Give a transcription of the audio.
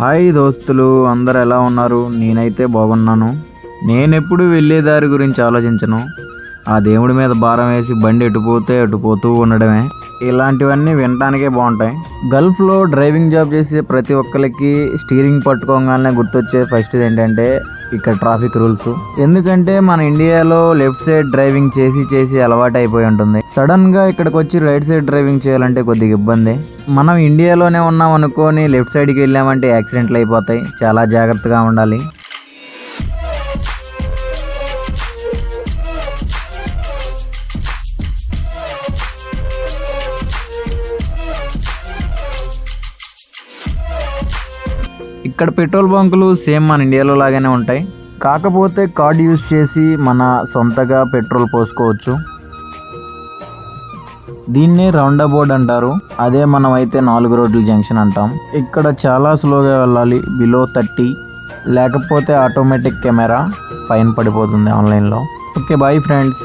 Hi దోస్తులు అందరు ఎలా ఉన్నారు? నేనైతే బాగున్నాను. నేనెప్పుడు వెళ్ళే దారి గురించి ఆలోచించను. ఆ దేవుడి మీద భారం వేసి బండి ఎటుపోతే ఎటుపోతూ ఉండడమే. ఇలాంటివన్నీ వినటానికే బాగుంటాయి. గల్ఫ్లో డ్రైవింగ్ జాబ్ చేసే ప్రతి ఒక్కరికి స్టీరింగ్ పట్టుకోగానే గుర్తొచ్చే ఫస్ట్ ఏంటంటే ఇక్కడ ట్రాఫిక్ రూల్స్. ఎందుకంటే మన ఇండియాలో లెఫ్ట్ సైడ్ డ్రైవింగ్ చేసి చేసి అలవాటు అయిపోయి ఉంటుంది. సడన్గా ఇక్కడికి వచ్చి రైట్ సైడ్ డ్రైవింగ్ చేయాలంటే కొద్దిగా ఇబ్బంది. మనం ఇండియాలోనే ఉన్నాం అనుకొని లెఫ్ట్ సైడ్కి వెళ్ళామంటే యాక్సిడెంట్లు అయిపోతాయి. చాలా జాగ్రత్తగా ఉండాలి. ఇక్కడ పెట్రోల్ బంకులు సేమ్ మన ఇండియాలో లాగానే ఉంటాయి. కాకపోతే కార్డ్ యూజ్ చేసి మన సొంతగా పెట్రోల్ పోసుకోవచ్చు. దీన్నే రౌండ్ అబౌట్ అంటారు. అదే మనం అయితే నాలుగు రోడ్ల జంక్షన్ అంటాం. ఇక్కడ చాలా స్లోగా వెళ్ళాలి బిలో థర్టీ. లేకపోతే ఆటోమేటిక్ కెమెరా ఫైన్ పడిపోతుంది ఆన్లైన్లో. Okay bye friends.